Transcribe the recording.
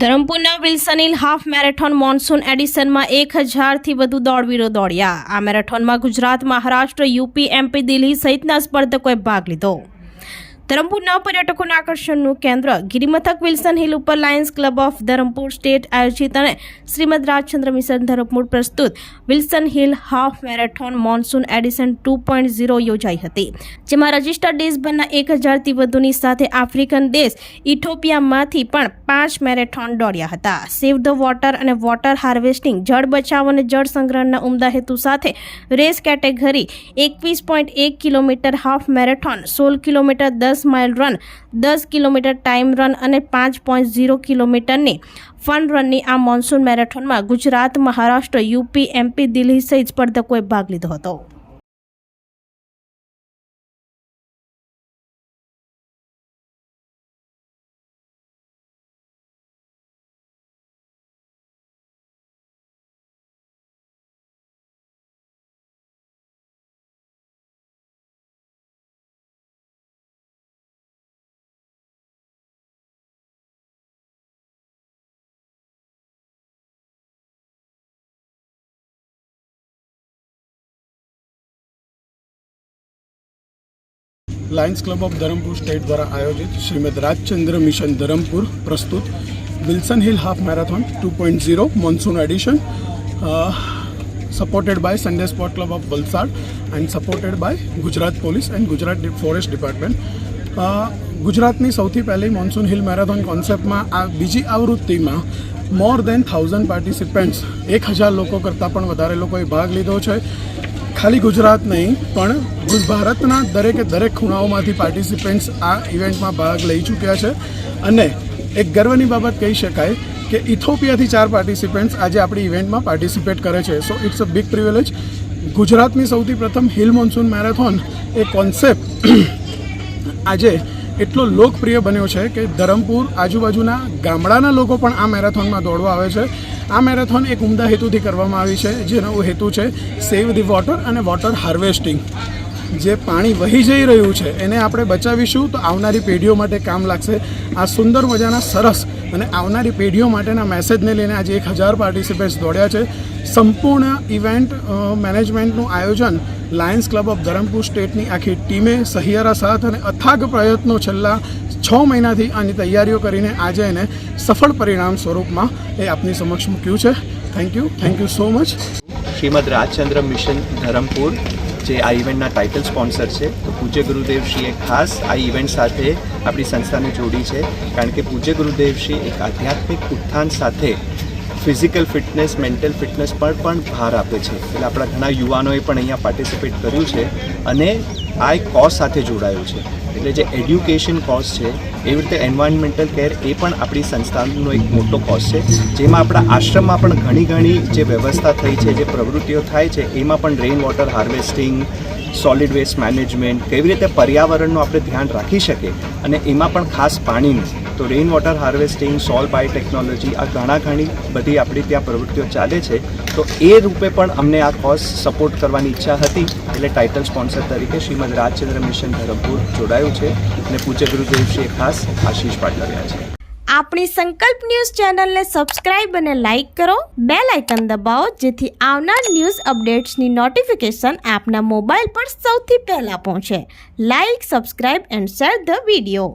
ધરમપુરના Wilson Hill half marathon monsoon એડિશનમાં એક હજારથી વધુ દોડવીરો દોડ્યા. આ મેરેથોનમાં ગુજરાત, મહારાષ્ટ્ર, યુપી, એમપી, દિલ્હી સહિતના સ્પર્ધકોએ ભાગ લીધો. ધરમપુરના પર્યટકોના આકર્ષણનું કેન્દ્ર. ગિરિમથક વિલ્સન હિલ ઉપર Lions Club of Dharampur state આયોજિત અને શ્રીમદ રાજચંદ્ર મિશન ધરમપુર પ્રસ્તુત. Wilson Hill half marathon monsoon edition two point zero યોજાઈ હતી, જેમાં રજિસ્ટર્ડ દેશભરના એક હજારથી વધુની સાથે આફ્રિકન દેશ ઇથોપિયામાંથી પણ પાંચ મેરેથોન દોડ્યા હતા. સેવ ધ વોટર અને વોટર હાર્વેસ્ટિંગ, જળ બચાવ અને જળ સંગ્રહના ઉમદા હેતુ સાથે રેસ કેટેગરી એકવીસ પોઈન્ટ એક કિલોમીટર હાફ મેરેથોન, સોળ કિલોમીટર દસ માઇલ રન, દસ કિલોમીટર ટાઈમ રન અને પાંચ પોઈન્ટ ઝીરો કિલોમીટરની ફન રનની આ મોન્સૂન મેરેથોનમાં ગુજરાત, મહારાષ્ટ્ર, યુપી, એમપી, દિલ્હી સહિત સ્પર્ધકોએ ભાગ લીધો હતો. Lions Club of Dharampur state દ્વારા આયોજિત શ્રીમદ રાજચંદ્ર મિશન ધરમપુર પ્રસ્તુત Wilson Hill half marathon two point zero monsoon edition supported by Sunday sport club of Valsad and supported by Gujarat police and Gujarat forest department ગુજરાતની સૌથી પહેલી monsoon hill marathon કોન્સેપ્ટમાં આ બીજી આવૃત્તિમાં મોર દેન thousand participants એક હજાર લોકો કરતાં પણ વધારે લોકોએ ભાગ લીધો છે. ખાલી ગુજરાત નહીં, પણ ભારતના દરેકે દરેક ખૂણાઓમાંથી પાર્ટિસિપેન્ટ્સ આ ઇવેન્ટમાં ભાગ લઈ ચૂક્યા છે. અને એક ગર્વની બાબત કહી શકાય કે ઇથોપિયાથી ચાર પાર્ટિસિપેન્ટ્સ આજે આપણી ઇવેન્ટમાં પાર્ટિસિપેટ કરે છે. So it's a big privilege ગુજરાતની સૌથી પ્રથમ હિલ મોન્સૂન મેરેથોન એ કોન્સેપ્ટ આજે એટલો લોકપ્રિય બન્યો છે કે ધરમપુર આજુબાજુના ગામડાના લોકો પણ આ મેરેથોનમાં દોડવા આવે છે. આ મેરેથોન એક ઉમદા હેતુથી કરવામાં આવી છે, જેનો હેતુ છે સેવ ધી વોટર અને વોટર હાર્વેસ્ટિંગ. જે પાણી વહી જઈ રહ્યું છે, એને આપણે બચાવીશું તો આવનારી પેઢીઓ માટે કામ લાગશે. આ સુંદર મજાના સરસ અને આવનારી પેઢીઓ માટેના મેસેજને લઈને આજે એક હજાર પાર્ટિસિપેન્ટ્સ દોડ્યા છે. સંપૂર્ણ ઇવેન્ટ મેનેજમેન્ટનું આયોજન લાયન્સ ક્લબ ઓફ ધરમપુર સ્ટેટની આખી ટીમે સહિયારા સાથ અને અથાગ પ્રયત્નો છેલ્લા છ મહિનાથી આની તૈયારીઓ કરીને આજે એને સફળ પરિણામ સ્વરૂપમાં એ આપની સમક્ષ મૂક્યું છે. Thank you thank you so much Shrimad Rajchandra mission Dharampur, જે આ ઇવેન્ટના ટાઇટલ સ્પોન્સર છે, તો પૂજ્ય ગુરુદેવશ્રીએ ખાસ આ ઇવેન્ટ સાથે આપણી સંસ્થાને જોડી છે. કારણ કે પૂજ્ય ગુરુદેવશ્રી એક આધ્યાત્મિક ઉત્થાન સાથે ફિઝિકલ ફિટનેસ, મેન્ટલ ફિટનેસ પર પણ ભાર આપે છે. એટલે આપણા ઘણા યુવાનોએ પણ અહીંયા પાર્ટિસિપેટ કર્યું છે અને આ એક કોઝ સાથે જોડાયું છે. એટલે જે એડ્યુકેશન કોઝ છે, એવી રીતે એન્વાયરમેન્ટલ કેર એ પણ આપણી સંસ્થાનો એક મોટો કોઝ છે. જેમાં આપણા આશ્રમમાં પણ ઘણી ઘણી જે વ્યવસ્થા થઈ છે, જે પ્રવૃત્તિઓ થાય છે, એમાં પણ rain water harvesting solid waste management કેવી રીતે પર્યાવરણનું આપણે ધ્યાન રાખી શકીએ અને એમાં પણ ખાસ પાણીનું તો rain water harvesting solve by technology આ ઘણા ઘણી બધી આપણી ત્યાં પ્રવૃત્તિઓ ચાલે છે. તો એ રૂપે પણ અમને આ કોઝ સપોર્ટ કરવાની ઈચ્છા હતી. એટલે ટાઇટલ સ્પોન્સર તરીકે શ્રીમદ રાજચંદ્ર મિશન ધરમપુર જોડાયું છે અને પૂજ્ય ગુરુદેવશ્રીએ ખાસ આશીષ પાઠવ્યા છે. આપણી સંકલ્પ ન્યૂઝ ચેનલને સબસ્ક્રાઇબ અને લાઇક કરો. બે લાઇકન દબાવો, જેથી આવનાર ન્યૂઝ અપડેટ્સની નોટિફિકેશન આપના મોબાઈલ પર સૌથી પહેલા પહોંચે. Like subscribe and share the video